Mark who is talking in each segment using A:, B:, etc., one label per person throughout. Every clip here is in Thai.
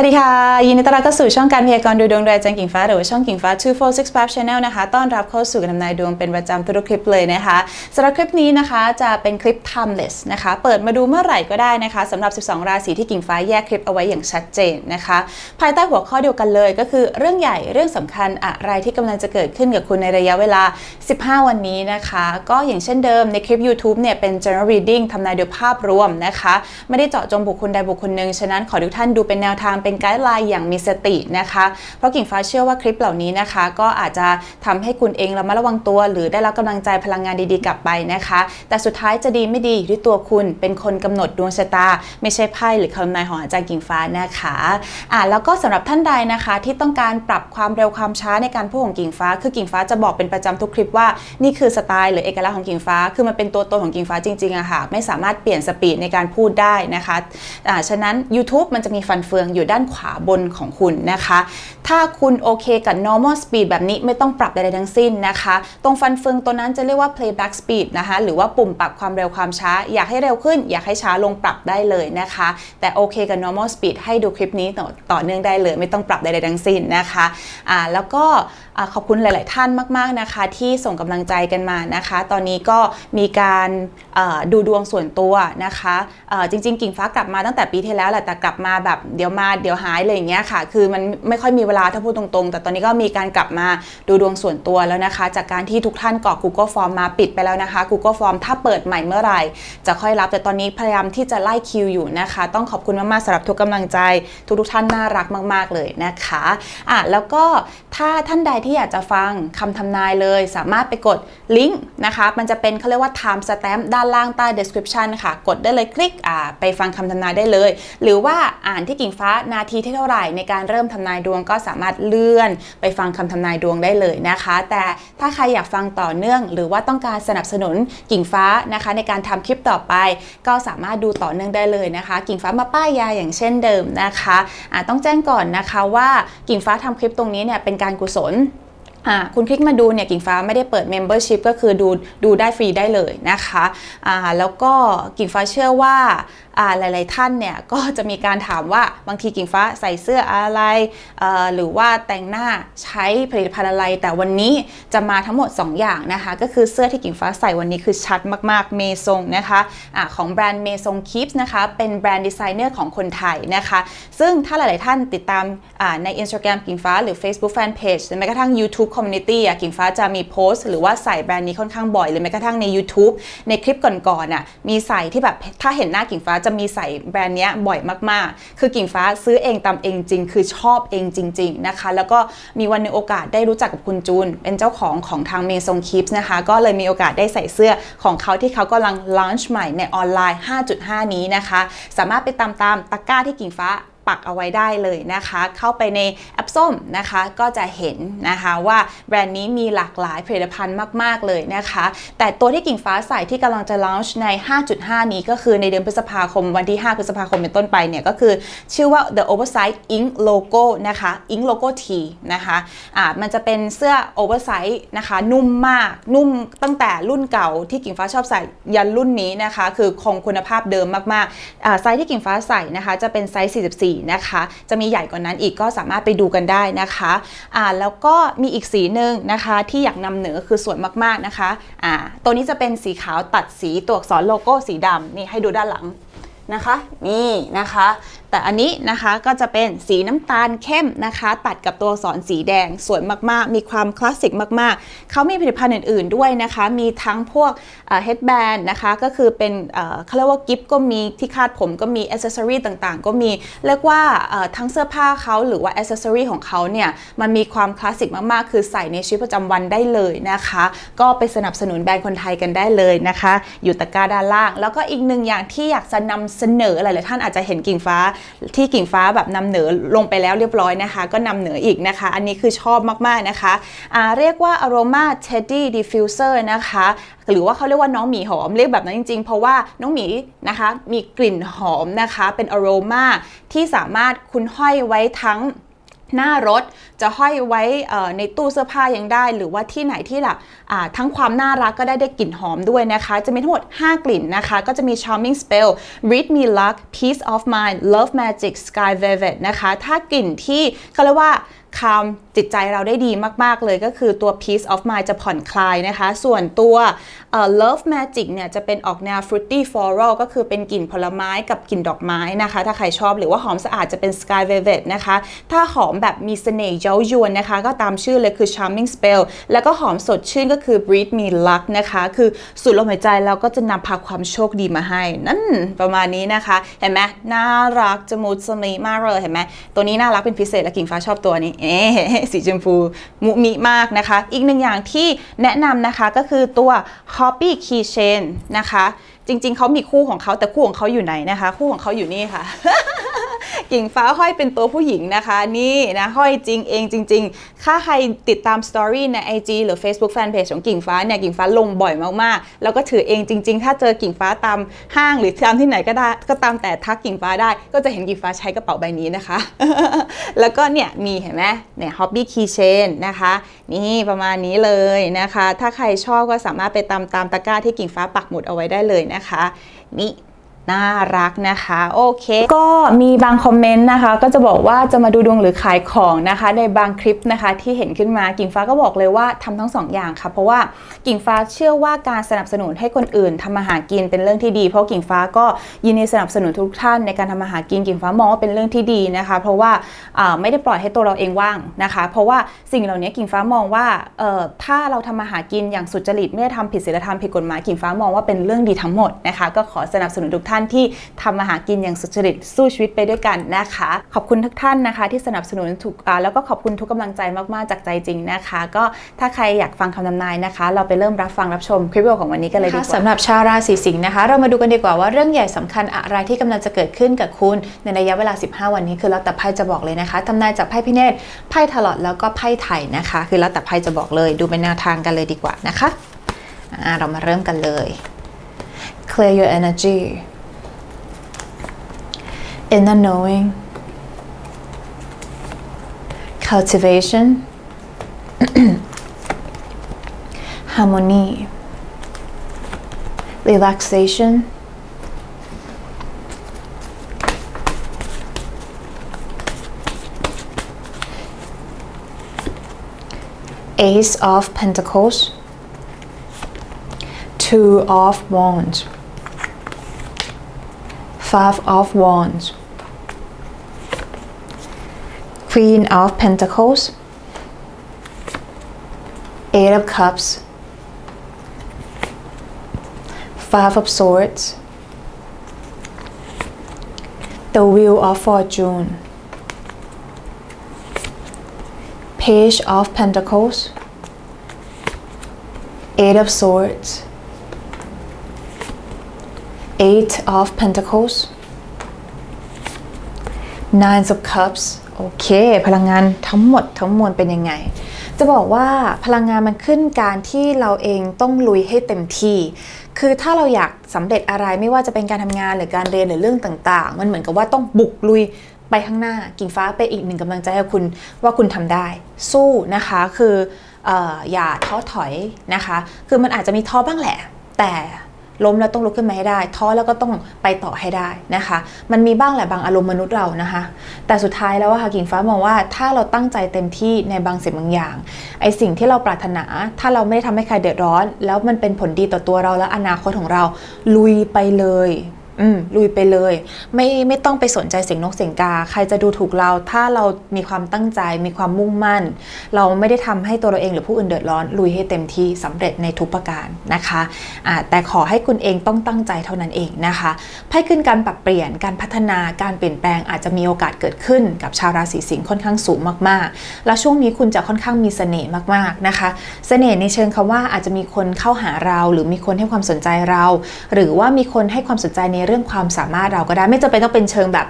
A: วัสดีค่ะ ยินดีต้อนรับเข้าสู่ช่องการพยากรณ์ดูดวงโดยอาจารย์กิ่งฟ้าหรือว่าช่องกิ่งฟ้า 2465 Channel นะคะ ต้อนรับเข้าสู่การทำนายดวงเป็นประจำทุกคลิปเลยนะคะสำหรับคลิปนี้นะคะจะเป็นคลิป timeless นะคะ เปิดมาดูเมื่อไหร่ก็ได้นะคะสำหรับ 12 ราศีที่กิ่งฟ้าแยกคลิปเอาไว้อย่างชัดเจนนะคะ ภายใต้หัวข้อเดียวกันเลยก็คือเรื่องใหญ่เรื่องสำคัญอะไรที่กำลังจะเกิดขึ้นกับคุณในระยะเวลา 15 วันนี้นะคะ ก็อย่างเช่นเดิมในคลิป YouTube เนี่ยเป็น general reading ทำนายโดยภาพรวมนะคะ ไม่ได้เจาะจงบุคคลใดบุคคลหนึ่งฉะนั้นขอทุกท่านดูเป็นแนวทางเป็นไกด์ไลน์อย่างมีสตินะคะ เพราะกิ่งฟ้าเชื่อว่าคลิปเหล่านี้นะคะ ก็อาจจะทำให้คุณเองระมัดระวังตัว หรือได้รับกำลังใจพลังงานดีๆกลับไปนะคะ แต่สุดท้ายจะดีไม่ดีอยู่ที่ตัวคุณเป็นคนกำหนดดวงชะตา ไม่ใช่ไพ่หรือคำนายของอาจารย์กิ่งฟ้านะคะอ่าแล้วก็สำหรับท่านใดนะคะ ที่ต้องการปรับความเร็วความช้าในการพูดของกิ่งฟ้า คือกิ่งฟ้าจะบอกเป็นประจำทุกคลิปว่านี่คือสไตล์หรือเอกลักษณ์ของกิ่งฟ้า คือมันเป็นตัวตนของกิ่งฟ้าจริงๆอะค่ะไม่สามารถเปลี่ยนสปีดในการพูดได้นะคะอ่าฉะนั้น YouTube มันจะมีฟันเฟืองอยู่ด้านขวาบนของคุณนะคะ ถ้าคุณโอเคกับ normal speed แบบนี้ไม่ต้องปรับใดๆทั้งสิ้นนะคะ ตรงฟันเฟืองตัวนั้นจะเรียกว่า playback speed นะคะ หรือว่าปุ่มปรับความเร็วความช้า อยากให้เร็วขึ้น อยากให้ช้าลงปรับได้เลยนะคะ แต่โอเคกับ normal speed ให้ดูคลิปนี้ต่อต่อเนื่องได้เลย ไม่ต้องปรับใดๆทั้งสิ้นนะคะอ่าแล้วก็ขอบคุณหลาย ๆ ท่านมาก ๆ นะคะ ที่ส่งกำลังใจกันมานะคะ ตอนนี้ก็มีการดูดวงส่วนตัวนะคะจริง ๆ กิ่งฟ้ากลับมาตั้งแต่ปีที่แล้วแหละแต่กลับมาแบบเดี๋ยวมาเดี๋ยวหายเลยอย่างเงี้ยค่ะ คือมันไม่ค่อยมีเวลาถ้าพูดตรงๆ แต่ตอนนี้ก็มีการกลับมาดูดวงส่วนตัวแล้วนะคะ จากการที่ทุกท่านกรอก Google Form มาปิดไปแล้วนะคะ Google Form ถ้าเปิดใหม่เมื่อไหร่ จะค่อยรับแต่ตอนนี้พยายามที่จะไล่คิวอยู่นะคะ ต้องขอบคุณมากๆสำหรับทุกกำลังใจทุกๆท่านน่ารักมาก ๆเลยนะคะอะแล้วก็ถ้าท่านใดที่อยากจะฟังคำทำนายเลย สามารถไปกดลิงก์นะคะ มันจะเป็นเขาเรียกว่า time stamp ด้านล่างใต้ description ค่ะ กดได้เลยคลิกอ่าไปฟังคำทำนายได้เลย หรือว่าอ่านที่กิ่งฟ้านาทีที่เท่าไหร่ในการเริ่มทำนายดวงก็สามารถเลื่อนไปฟังคำทำนายดวงได้เลยนะคะ แต่ถ้าใครอยากฟังต่อเนื่อง หรือว่าต้องการสนับสนุนกิ่งฟ้านะคะ ในการทำคลิปต่อไป ก็สามารถดูต่อเนื่องได้เลยนะคะ กิ่งฟ้ามาป้ายยาอย่างเช่นเดิมนะคะอ่าต้องแจ้งก่อนนะคะว่ากิ่งฟ้าทำคลิปตรงนี้เนี่ยเป็นการกุศลคุณคลิกมาดูเนี่ยกิ่งฟ้าไม่ได้เปิด Membership ก็คือดูดูได้ฟรีได้เลยนะคะอ่าแล้วก็กิ่งฟ้าเชื่อว่า หลาย ๆ ท่านเนี่ยก็จะมีการถามว่าบางทีกิ่งฟ้าใส่เสื้ออะไร หรือว่าแต่งหน้าใช้ผลิตภัณฑ์อะไร แต่วันนี้จะมาทั้งหมด 2 อย่างนะคะ ก็คือเสื้อที่กิ่งฟ้าใส่วันนี้คือชัดมาก ๆ เมซงนะคะอะของแบรนด์เมซงคิปส์นะคะ เป็นแบรนด์ดีไซเนอร์ของคนไทยนะคะ ซึ่งถ้าหลาย ๆ ท่านติดตามใน Instagram กิ่งฟ้าหรือ Facebook Fanpage หรือแม้กระทั่ง YouTube Community อะกิ่งฟ้าจะมีโพสต์หรือว่าใส่แบรนด์นี้ค่อนข้างบ่อยหรือแม้กระทั่งใน YouTube ในคลิปก่อน ๆ อะมีใส่ที่แบบถ้าเห็นหน้ากิ่งฟ้าจะะมีใส่แบรนด์เนี้ยบ่อยมากๆ คือกิ่งฟ้าซื้อเองตามเองจริง คือชอบเองจริง ๆนะคะ แล้วก็มีวันนึงโอกาสได้รู้จักกับคุณจูน เป็นเจ้าของของทางเมซงคิปส์นะคะ ก็เลยมีโอกาสได้ใส่เสื้อของเขาที่เขากำลังลอนช์ใหม่ในออนไลน์ 5.5 นี้นะคะ สามารถไปตามตามตะกร้าที่กิ่งฟ้า ปักเอาไว้ได้เลยนะคะ เข้าไปในแอปส้มนะคะก็จะเห็นนะคะว่าแบรนด์นี้มีหลากหลายผลิตภัณฑ์มาก ๆ เลยนะคะ แต่ตัวที่กิ่งฟ้าใส่ที่กำลังจะ launch ใน 5.5 นี้ก็คือในเดือนพฤษภาคมวันที่ 5 พฤษภาคมเป็นต้นไปเนี่ยก็คือชื่อว่า the oversize ink logo นะคะ ink logo T นะคะอ่ามันจะเป็นเสื้อ oversize นะคะนุ่มมากนุ่มตั้งแต่รุ่นเก่าที่กิ่งฟ้าชอบใส่ยันรุ่นนี้นะคะ คือคงคุณภาพเดิมมากๆอ่าไซส์ที่กิ่งฟ้าใส่นะคะจะเป็นไซส์ 44นะคะ จะมีใหญ่กว่านั้นอีกก็สามารถไปดูกันได้นะคะอ่าแล้วก็มีอีกสีหนึ่งนะคะที่อยากนำเหนือคือสวยมากๆนะคะอ่าตัวนี้จะเป็นสีขาวตัดสีตัวอักษรโลโก้สีดำนี่ให้ดูด้านหลัง นะคะนี่นะคะ แต่อันนี้นะคะก็จะเป็นสีน้ำตาลเข้มนะคะ ตัดกับตัวอักษรสีแดงสวยมากๆ มีความคลาสสิกมากๆ เขามีผลิตภัณฑ์อื่นๆด้วยนะคะ มีทั้งพวกเฮดแบนด์นะคะก็คือเป็นเขาเรียกว่ากิฟต์ก็มีที่คาดผมก็มีอ c เซสซอรีต่างๆ ก็มีเรียกว่าทั้งเสื้อผ้าเขาหรือว่าอ c เซสซอรีของเขาเนี่ยมันมีความคลาสสิกมากๆ คือใส่ในชีวิตประจำวันได้เลยนะคะ ก็ไปสนับสนุนแบรนด์คนไทยกันได้เลยนะคะ อยู่ตะกร้าด้านล่าง แล้วก็อีกหนึ่งอย่างที่อยากจะนำเสนอหลายๆท่านอาจจะเห็นกิ่งฟ้าที่กิ่งฟ้าแบบนำเหนือลงไปแล้วเรียบร้อยนะคะ ก็นำเหนืออีกนะคะ อันนี้คือชอบมากๆนะคะะเรียกว่า aroma teddy diffuser นะคะหรือว่าเขาเรียกว่าน้องหมีหอมเรียกแบบนั้นจริงๆ เพราะว่าน้องหมีนะคะมีกลิ่นหอมนะคะเป็น aroma ที่สามารถคุณห้อยไว้ทั้ง หน้ารถจะห้อยไว้ในตู้เสื้อผ้ายังได้ หรือว่าที่ไหนที่แบบทั้งความน่ารักก็ได้ได้กลิ่นหอมด้วยนะคะ จะมีทั้งหมด 5 กลิ่นนะคะ ก็จะมี charming spell read me luck peace of mind love magic sky velvet นะคะ ถ้ากลิ่นที่เขาเรียกว่า คามจิตใจเราได้ดีมาก ๆ เลยก็คือตัว peace of mind จะผ่อนคลายนะคะ ส่วนตัว love magic เนี่ยจะเป็นออกแนว fruity floral ก็คือเป็นกลิ่นผลไม้กับกลิ่นดอกไม้นะคะ ถ้าใครชอบหรือว่าหอมสะอาดจะเป็น sky velvet นะคะ ถ้าหอมแบบมีเสน่ห์เย้ายวนนะคะ ก็ตามชื่อเลยคือ charming spell แล้วก็หอมสดชื่นก็คือ breathe me luck นะคะ คือสูดลมหายใจแล้วก็จะนำพาความโชคดีมาให้ นั่นประมาณนี้นะคะ เห็นไหมน่ารักจมูกสมีมากเลยเห็นไหมตัวนี้น่ารักเป็นพิเศษและกิ่งฟ้าชอบตัวนี้เอ๊สีชมพูมุมิมากนะคะ อีกหนึ่งอย่างที่แนะนำนะคะก็คือตัว copy Keychain นะคะ จริง ๆเขามีคู่ของเขาแต่คู่ของเขาอยู่ไหนนะคะ คู่ของเขาอยู่นี่ค่ะกิ่งฟ้าห้อยเป็นตัวผู้หญิงนะคะ นี่นะห้อยจริงเองจริงๆถ้าใครติดตามสตอรี่ใน IG หรือ Facebook Fanpage ของกิ่งฟ้าเนี่ยกิ่งฟ้าลงบ่อยมากๆ แล้วก็ถือเองจริง ๆ ถ้าเจอกิ่งฟ้าตามห้างหรือตามที่ไหนก็ได้ก็ตามแต่ทักกิ่งฟ้าได้ ก็จะเห็นกิ่งฟ้าใช้กระเป๋าใบนี้นะคะ แล้วก็เนี่ยมีเห็นไหมเนี่ย Hobby Keychain นะคะนี่ประมาณนี้เลยนะคะ ถ้าใครชอบก็สามารถไปตามตามตะกร้าที่กิ่งฟ้าปักหมุดเอาไว้ได้เลยนะคะนี่น่ น่ารักนะคะโอเค ก็มีบางคอมเมนต์นะคะ ก็จะบอกว่าจะมาดูดวงหรือขายของนะคะ ในบางคลิปนะคะที่เห็นขึ้นมากิ่งฟ้าก็บอกเลยว่าทำทั้งสองอย่างค่ะ เพราะว่ากิ่งฟ้าเชื่อว่าการสนับสนุนให้คนอื่นทำมาหากินเป็นเรื่องที่ดี เพราะกิ่งฟ้าก็ยินดีสนับสนุนทุกท่านในการทำมาหากินกิ่งฟ้ามองว่าเป็นเรื่องที่ดีนะคะ เพราะว่าไม่ได้ปล่อยให้ตัวเราเองว่างนะคะ เพราะว่าสิ่งเหล่านี้กิ่งฟ้ามองว่าถ้าเราทำมาหากินอย่างสุจริตไม่ได้ทำผิดศีลธรรมผิดกฎหมายกิ่งฟ้ามองว่าเป็นเรื่องดีทั้งหมดนะคะ ก็ขอสนับสนุนทุกท่านที่ทำมาหากินอย่างสุจริตสู้ชีวิตไปด้วยกันนะคะ ขอบคุณทุกท่านนะคะ ที่สนับสนุนทุกแล้วก็ขอบคุณทุกกำลังใจมากๆจากใจจริงนะคะ ก็ถ้าใครอยากฟังคำทำนายนะคะ เราไปเริ่มรับฟังรับชมคลิปวิดีโอของวันนี้กันเลยดีกว่าสำหรับชาวราศีสิงห์นะคะ เรามาดูกันดีกว่าว่าเรื่องใหญ่สำคัญอะไรที่กำลังจะเกิดขึ้นกับคุณในระยะเวลา 15 วันนี้คือแล้วแต่ไพ่จะบอกเลยนะคะทำนายจากไพ่พิเนศไพ่ทลอดแล้วก็ไพ่ไถ่นะคะ คือแล้วแต่ไพ่จะบอกเลย ดูเป็นแนวทางกันเลยดีกว่านะคะเรามาเริ่มกันเลย clear your energy inner knowing cultivation harmony relaxation ace of pentacles two of wands five of wands. Queen of Pentacles, Eight of Cups, Five of Swords, the Wheel of Fortune, Page of Pentacles, Eight of Swords, Eight of Pentacles, Nine of Cups โอเค พลังงานทั้งหมดทั้งมวลเป็นยังไง จะบอกว่าพลังงานมันขึ้นการที่เราเองต้องลุยให้เต็มที่ คือถ้าเราอยากสำเร็จอะไรไม่ว่าจะเป็นการทำงานหรือการเรียนหรือเรื่องต่างๆ มันเหมือนกับว่าต้องบุกลุยไปข้างหน้ากิ่งฟ้าไปนอีกหนึ่งกำลังใจให้คุณว่าคุณทำได้ สู้นะคะคืออออย่าท้อถอยนะคะ คือมันอาจจะมีท้อบ้างแหละ แต่ ล้มแล้วต้องลุกขึ้นมาให้ได้ท้อแล้วก็ต้องไปต่อให้ได้นะคะ มันมีบ้างแหละบางอารมณ์มนุษย์เรานะคะ แต่สุดท้ายแล้วค่ะกิ่งฟ้ามองว่าถ้าเราตั้งใจเต็มที่ในบางสิ่งบางอย่างไอสิ่งที่เราปรารถนา ถ้าเราไม่ได้ทำให้ใครเดือดร้อน แล้วมันเป็นผลดีต่อตัวเราและอนาคตของเราลุยไปเลย อืมลุยไปเลย ไม่ไม่ต้องไปสนใจเสียงนกเสียงกา ใครจะดูถูกเรา ถ้าเรามีความตั้งใจ มีความมุ่งมั่น เราไม่ได้ทำให้ตัวเราเองหรือผู้อื่นเดือดร้อน ลุยให้เต็มที่สำเร็จในทุกประการนะคะอ่าแต่ขอให้คุณเองต้องตั้งใจเท่านั้นเองนะคะไพ่ขึ้นการปรับเปลี่ยนการพัฒนาการเปลี่ยนแปลงอาจจะมีโอกาสเกิดขึ้น กับชาวราศีสิงห์ค่อนข้างสูงมากๆ แล้วช่วงนี้คุณจะค่อนข้างมีเสน่ห์มากๆนะคะเสน่ห์ในเชิงคำว่าอาจจะมีคนเข้าหาเรา หรือมีคนให้ความสนใจเรา หรือว่ามีคนให้ความสนใจในเรื่องความสามารถเราก็ได้ไม่จำเป็นต้องเป็นเชิงแบบ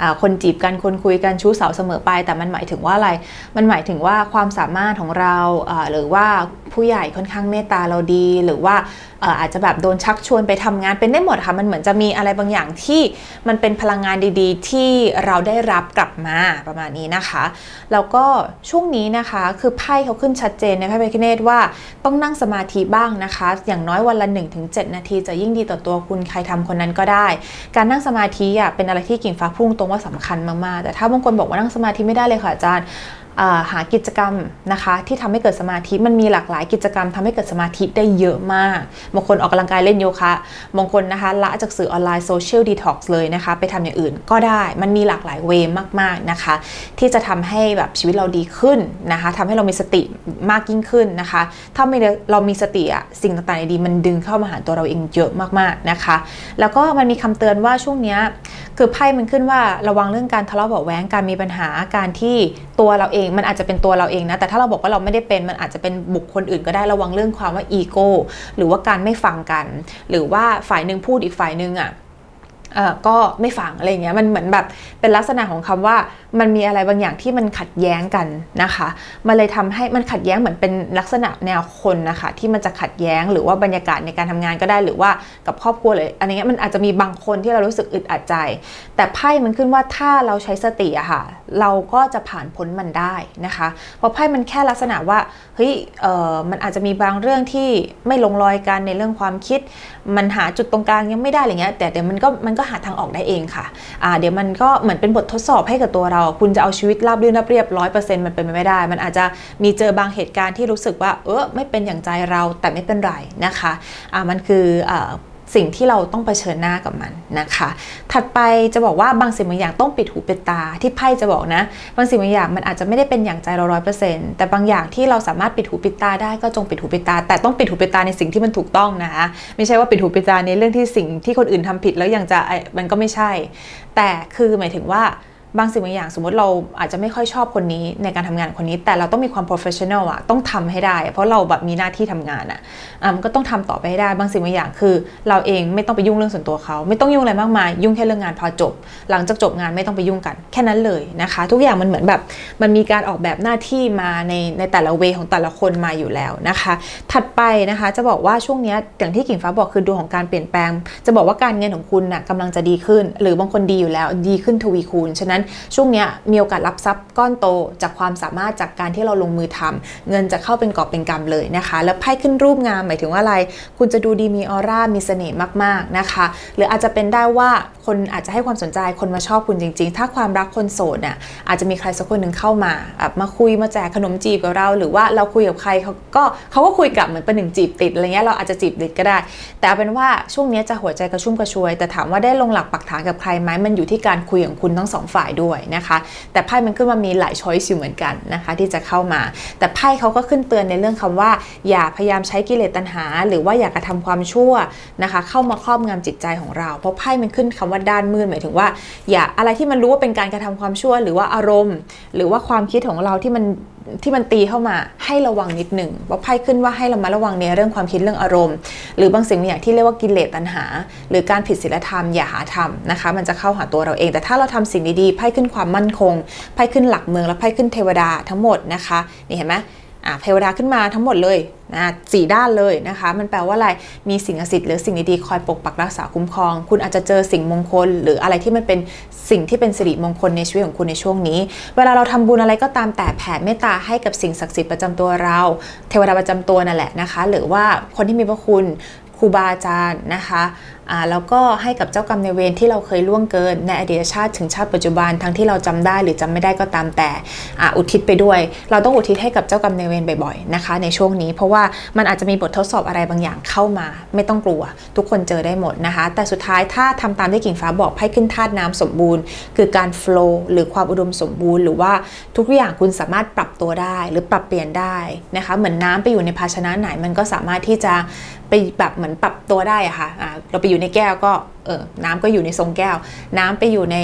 A: อ่าคนจีบกันคนคุยกันชู้สาวเสมอไป แต่มันหมายถึงว่าอะไร มันหมายถึงว่าความสามารถของเราอ่าหรือว่าผู้ใหญ่ค่อนข้างเมตตาเราดี หรือว่าอาจจะแบบโดนชักชวนไปทำงานเป็นได้หมดค่ะ มันเหมือนจะมีอะไรบางอย่างที่มันเป็นพลังงานดีๆ ที่เราได้รับกลับมาประมาณนี้นะคะ แล้วก็ช่วงนี้นะคะคือไพ่เขาขึ้นชัดเจนในไพ่เบคเนตว่าต้องนั่งสมาธิบ้างนะคะ อย่างน้อยวันละ 1-7 นาทีจะยิ่งดีต่อตัวคุณใครทำคนนั้นก็ได้ การนั่งสมาธิอะเป็นอะไรที่กิ่งฟ้าพุ่งตรงว่าสำคัญมากๆ แต่ถ้าบางคนบอกว่านั่งสมาธิไม่ได้เลยค่ะอาจารย์ หากิจกรรมนะคะที่ทำให้เกิดสมาธิมันมีหลากหลายกิจกรรมทำให้เกิดสมาธิได้เยอะมากบางคนออกกำลังกายเล่นโยคะบางคนนะคะละจากสื่อออนไลน์โซเชียลดีท็อกซ์เลยนะคะ ไปทำอย่างอื่นก็ได้มันมีหลากหลายเวย์มากๆนะคะ ที่จะทำให้แบบชีวิตเราดีขึ้นนะคะทำให้เรามีสติมากยิ่งขึ้นนะคะ ถ้าไม่เรามีสติอะสิ่งต่างๆดีมันดึงเข้ามาหาตัวเราเองเยอะมากๆนะคะ แล้วก็มันมีคำเตือนว่าช่วงเนี้ยคือไพ่มันขึ้นว่าระวังเรื่องการทะเลาะเบาะแวงการมีปัญหาการที่ตัวเราเองมันอาจจะเป็นตัวเราเองนะแต่ถ้าเราบอกว่าเราไม่ได้เป็นมันอาจจะเป็นบุคคลอื่นก็ได้ระวังเรื่องความว่าอีโก้หรือว่าการไม่ฟังกัน หรือว่าฝ่ายหนึ่งพูดอีกฝ่ายหนึ่งอะเอ่อ ก็ไม่ฟังอะไรเงี้ยมันเหมือนแบบเป็นลักษณะของคำว่ามันมีอะไรบางอย่างที่มันขัดแย้งกันนะคะมันเลยทำให้มันขัดแย้งเหมือนเป็นลักษณะแนวคนนะคะที่มันจะขัดแย้งหรือว่าบรรยากาศในการทำงานก็ได้หรือว่ากับครอบครัวเลยอันนี้มันอาจจะมีบางคนที่เรารู้สึกอึดอัดใจ แต่ไพ่มันขึ้นว่าถ้าเราใช้สติอะค่ะเราก็จะผ่านพ้นมันได้นะคะเพราะไพ่มันแค่ลักษณะว่าเฮ้ยเออมันอาจจะมีบางเรื่องที่ไม่ลงรอยกันในเรื่องความคิด มันหาจุดตรงกลางยังไม่ได้อะไรเงี้ยแต่เดี๋ยวมันก็มันก็หาทางออกได้เองค่ะอ่าเดี๋ยวมันก็เหมือนเป็นบททดสอบให้กับตัวเรา คุณจะเอาชีวิตราบรื่นราบเรียบร้อยเปอร์เซ็นต์มันเป็นไปไม่ได้ มันอาจจะมีเจอบางเหตุการณ์ที่รู้สึกว่า เออไม่เป็นอย่างใจเราแต่ไม่เป็นไรนะคะอ่ามันคืออ่า สิ่งที่เราต้องเผชิญหน้ากับมันนะคะ ถัดไปจะบอกว่าบางสิ่งบางอย่างต้องปิดหูปิดตาที่ไพ่จะบอกนะ บางสิ่งบางอย่างมันอาจจะไม่ได้เป็นอย่างใจเราร้อยเปอร์เซ็นต์แต่บางอย่างที่เราสามารถปิดหูปิดตาได้ก็จงปิดหูปิดตา แต่ต้องปิดหูปิดตาในสิ่งที่มันถูกต้องนะคะไม่ใช่ว่าปิดหูปิดตาในเรื่องที่สิ่งที่คนอื่นทำผิดแล้วยังจะไอ้มันก็ไม่ใช่ แต่คือหมายถึงว่า บางสิ่งบางอย่างสมมติเราอาจจะไม่ค่อยชอบคนนี้ในการทำงานคนนี้ แต่เราต้องมีความ professional อะต้องทำให้ได้ เพราะเราแบบมีหน้าที่ทำงานอะอะมันก็ต้องทำต่อไปให้ได้ บางสิ่งบางอย่างคือ เราเองไม่ต้องไปยุ่งเรื่องส่วนตัวเขา ไม่ต้องยุ่งอะไรมากมาย ยุ่งแค่เรื่องงานพอจบ หลังจากจบงานไม่ต้องไปยุ่งกัน แค่นั้นเลยนะคะ ทุกอย่างมันเหมือนแบบมันมีการออกแบบหน้าที่มาในในแต่ละเวของแต่ละคนมาอยู่แล้วนะคะ ถัดไปนะคะจะบอกว่าช่วงนี้อย่างที่กิ่งฟ้าบอกคือดวงของการเปลี่ยนแปลง จะบอกว่าการเงินของคุณน่ะกำลังจะดีขึ้น หรือบางคนดีอยู่แล้วดีขึ้นทวีคูณฉะนั้นช่วงนี้มีโอกาสรับทรัพย์ก้อนโตจากความสามารถจากการที่เราลงมือทำเงินจะเข้าเป็นกอบเป็นกำเลยนะคะ แล้วไพ่ขึ้นรูปงามหมายถึงว่าอะไร คุณจะดูดีมีออร่ามีเสน่ห์มากๆนะคะ หรืออาจจะเป็นได้ว่าคนอาจจะให้ความสนใจคนมาชอบคุณจริง ๆ ถ้าความรักคนโสดเนี่ยอาจจะมีใครสักคนหนึ่งเข้ามาอะมาคุยมาแจกขนมจีบกับเรา หรือว่าเราคุยกับใครเขาก็เขาก็คุยกลับเหมือนเป็นหนึ่งจีบติดอะไรเงี้ยเราอาจจะจีบติดก็ได้ แต่เอาเป็นว่าช่วงนี้จะหัวใจกระชุ่มกระชวย แต่ถามว่าได้ลงหลักปักฐานกับใครไหมมันอยู่ที่การคุยของคุณทั้งสองฝ่ายด้วยนะคะ แต่ไพ่มันขึ้นมามีหลายช้อยส์อยู่เหมือนกันนะคะที่จะเข้ามา แต่ไพ่เขาก็ขึ้นเตือนในเรื่องคำว่า อย่าพยายามใช้กิเลสตัณหา หรือว่าอย่ากระทำความชั่วนะคะ เข้ามาครอบงำจิตใจของเรา เพราะไพ่มันขึ้นคำว่าด้านมืดหมายถึงว่า อย่าอะไรที่มันรู้ว่าเป็นการกระทำความชั่ว หรือว่าอารมณ์ หรือว่าความคิดของเราที่มัน ที่มันตีเข้ามาให้ระวังนิดหนึ่งว่าไพ่ขึ้นว่าให้เรามาระวังในเรื่องความคิดเรื่องอารมณ์ หรือบางสิ่งบางอย่างที่เรียกว่ากิเลสตัณหา หรือการผิดศีลธรรมอย่าหาทำนะคะ มันจะเข้าหาตัวเราเอง แต่ถ้าเราทำสิ่งดีๆไพ่ขึ้นความมั่นคงไพ่ขึ้นหลักเมืองและไพ่ขึ้นเทวดาทั้งหมดนะคะนี่เห็นไหม เทวดาขึ้นมาทั้งหมดเลยนะสี่ด้านเลยนะคะ มันแปลว่าอะไรมีสิ่งศักดิ์สิทธิ์หรือสิ่งดีๆคอยปกปักรักษาคุ้มครอง คุณอาจจะเจอสิ่งมงคล หรืออะไรที่มันเป็นสิ่งที่เป็นสิริมงคลในชีวิตของคุณในช่วงนี้ เวลาเราทำบุญอะไรก็ตามแต่แผ่เมตตาให้กับสิ่งศักดิ์สิทธิ์ประจำตัวเรา เทวดาประจำตัวนั่นแหละนะคะ หรือว่าคนที่มีพระคุณครูบาอาจารย์นะคะ แล้วก็ให้กับเจ้ากรรมในเวรที่เราเคยล่วงเกินในอดีตชาติถึงชาติปัจจุบันทั้งที่เราจำได้หรือจำไม่ได้ก็ตามแต่ออุทิศไปด้วย เราต้องอุทิศให้กับเจ้ากรรมในเวรบ่อยๆนะคะ ในช่วงนี้เพราะว่ามันอาจจะมีบททดสอบอะไรบางอย่างเข้ามา ไม่ต้องกลัว ทุกคนเจอได้หมดนะคะ แต่สุดท้ายถ้าทำตามที่กิ่งฟ้าบอกให้ขึ้นธาตุน้ำสมบูรณ์ คือการโฟล์หรือความอุดมสมบูรณ์ หรือว่าทุกอย่างคุณสามารถปรับตัวได้หรือปรับเปลี่ยนได้นะคะ เหมือนน้ำไปอยู่ในภาชนะไหนมันก็สามารถที่จะไปแบบเหมือนปรับตัวได้อะค่ะอ่าเราไปอยู่ในแก้วก็ เออน้ำก็อยู่ในทรงแก้ว น้ำไปอยู่ใน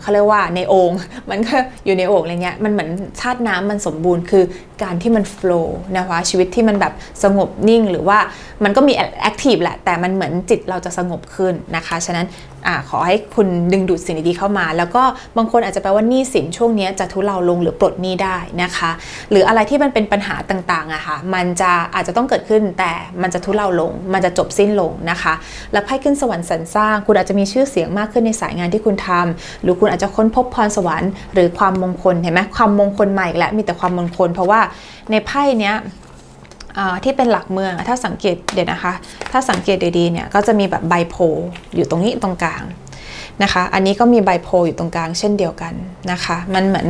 A: เขาเรียกว่าในโอ่งมันก็อยู่ในโอ่งอะไรเงี้ยมันเหมือนธาตุน้ำมันสมบูรณ์คือการที่มันโฟล์นะคะชีวิตที่มันแบบสงบนิ่งหรือว่ามันก็มีแอคทีฟแหละ แต่มันเหมือนจิตเราจะสงบขึ้นนะคะฉะนั้นอขอให้คุณดึงดูดสิ่งดีๆเข้ามา แล้วก็บางคนอาจจะแปลว่าหนี้สินช่วงนี้จะทุเลาลงหรือปลดหนี้ได้นะคะ หรืออะไรที่มันเป็นปัญหาต่างๆอะค่ะมันจะอาจจะต้องเกิดขึ้นแต่มันจะทุเลาลง มันจะจบสิ้นลงนะคะ แล้วไพ่ขึ้นสวรรค์สรรสร้างคุณอาจจะมีชื่อเสียงมากขึ้นในสายงานที่คุณทำหรือคุณอาจจะค้นพบพรสวรรค์หรือความมงคลเห็นไหมความมงคลใหม่และมีแต่ความมงคล เพราะว่าในไพ่เนี้ยที่เป็นหลักเมืองถ้าสังเกตเดี๋ยวนะคะ ถ้าสังเกตดีๆเนี่ยก็จะมีแบบใบโพลอยู่ตรงนี้ตรงกลาง นะคะ อันนี้ก็มีไบโพลอยู่ตรงกลางเช่นเดียวกันนะคะ มันเหมือน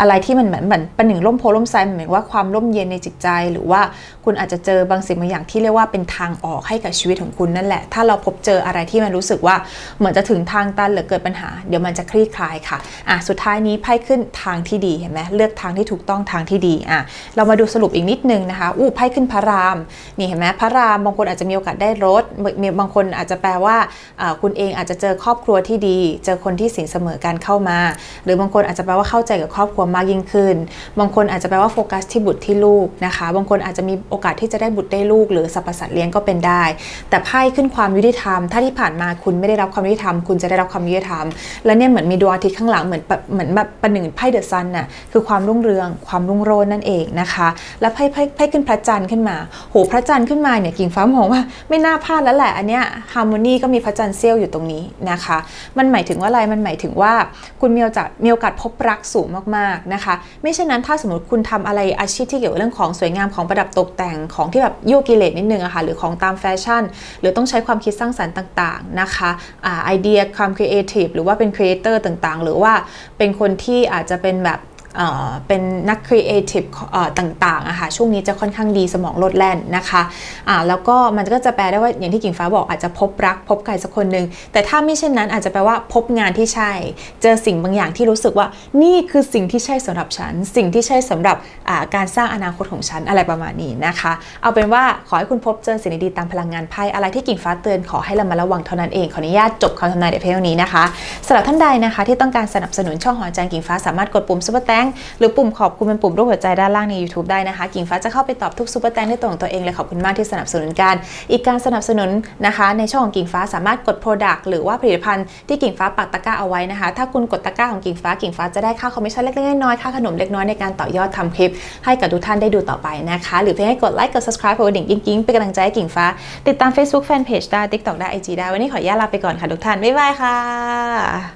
A: อะไรที่มันเหมือนเหมือนเป็นหนึ่งร่มโพล่มไซเหมือนว่าความร่มเย็นในจิตใจ หรือว่าคุณอาจจะเจอบางสิ่งบางอย่างที่เรียกว่าเป็นทางออกให้กับชีวิตของคุณนั่นแหละ ถ้าเราพบเจออะไรที่มันรู้สึกว่าเหมือนจะถึงทางตันหรือเกิดปัญหา เดี๋ยวมันจะคลี่คลายค่ะอะ สุดท้ายนี้ไพ่ขึ้นทางที่ดีเห็นไหมเลือกทางที่ถูกต้องทางที่ดีอะเรามาดูสรุปอีกนิดนึงนะคะอู้ไพ่ขึ้นพระรามนี่เห็นไหมพระรามบางคนอาจจะมีโอกาสได้รถมีบางคนอาจจะแปลว่าอ่าคุณเองอาจจะเจอครอบครัวที่ดีเจอคนที่สินเสมอกันเข้ามา หรือบางคนอาจจะแปลว่าเข้าใจกับครอบครัวมากยิ่งขึ้น บางคนอาจจะแปลว่าโฟกัสที่บุตรที่ลูกนะคะ บางคนอาจจะมีโอกาสที่จะได้บุตรได้ลูก หรือสรรพสัตว์เลี้ยงก็เป็นได้ แต่ไพ่ขึ้นความยุติธรรม ถ้าที่ผ่านมาคุณไม่ได้รับความยุติธรรม คุณจะได้รับความยุติธรรม แล้วเนี่ยเหมือนมีดวงอาทิตย์ข้างหลังเหมือนแบบเหมือนแบบประหนึ่งไพ่เดอะซันน่ะคือความรุ่งเรืองความรุ่งโรจน์นั่นเองนะคะ แล้วไพ่ไพ่ไพ่ขึ้นพระจันทร์ขึ้นมาโหพระจันทร์ขึ้นมาเนี่ยกิ่งฟ้ามองว่าไม่น่าพลาดแล้วแหละอันเนี้ยฮาร์โมนีก็มีพระจันทร์เซี่ยวอยู่ตรงนี้นะคะมันหมายถึงว่าอะไร มันหมายถึงว่าคุณมีโอกาสมีโอกาสพบรักสูงมากๆนะคะ ไม่เช่นนั้นถ้าสมมติคุณทำอะไรอาชีพที่เกี่ยวกับเรื่องของสวยงามของประดับตกแต่งของที่แบบยั่วกิเลสนิดนึงอะค่ะหรือของตามแฟชั่น หรือต้องใช้ความคิดสร้างสรรค์ต่างๆนะคะอ่าไอเดียความครีเอทีฟหรือว่าเป็นครีเอเตอร์ต่างๆ หรือว่าเป็นคนที่อาจจะเป็นแบบ เป็นนักครีเอทีฟต่างๆอะค่ะช่วงนี้จะค่อนข้างดีสมองลดแล่นนะคะอ่าแล้วก็มันก็จะแปลได้ว่าอย่างที่กิ่งฟ้าบอกอาจจะพบรักพบใครสักคนหนึ่งแต่ถ้าไม่เช่นนั้นอาจจะแปลว่าพบงานที่ใช่ เจอสิ่งบางอย่างที่รู้สึกว่านี่คือสิ่งที่ใช่สำหรับฉัน สิ่งที่ใช่สำหรับการสร้างอนาคตของฉันอะไรประมาณนี้นะคะ เอาเป็นว่าขอให้คุณพบเจอสิ่งดีๆตามพลังงานไพ่อะไรที่กิ่งฟ้าเตือนขอให้เรามาระวังเท่านั้นเองขออนุญาตจบคำทำนายในเพลงนี้นะคะสำหรับท่านใดนะคะ ที่ต้องการสนับสนุนช่องหอจานกิ่งฟ้าสามารถกดปุ่มซุปเปอร์แตงหรือปุ่มขอบคุณเป็นปุ่มรูปหัวใจด้านล่างใน YouTube ได้นะคะ กิ่งฟ้าจะเข้าไปตอบทุกซุปเปอร์แตงด้วยตัวของตัวเองเลยขอบคุณมากที่สนับสนุนกันอีกการสนับสนุนนะคะ ในช่องของกิ่งฟ้าสามารถกด Product หรือว่าผลิตภัณฑ์ที่กิ่งฟ้าปักตะกร้าเอาไว้นะคะ ถ้าคุณกดตะกร้าของกิ่งฟ้ากิ่งฟ้าจะได้ค่าคอมมิชชั่นเล็กๆน้อยๆค่าขนมเล็กน้อยในการต่อยอดทำคลิป ให้กับทุกท่านได้ดูต่อไปนะคะ หรือเพียงให้กดไลค์กด subscribe กดกระดิ่งกิ๊งๆเป็นกำลังใจให้กิ่งฟ้า ติดตาม Facebook Fanpage ได้ TikTok ได้ IG ได้วันนี้ขออนุญาตลาไปก่อนค่ะทุกท่านบ๊ายบายค่ะ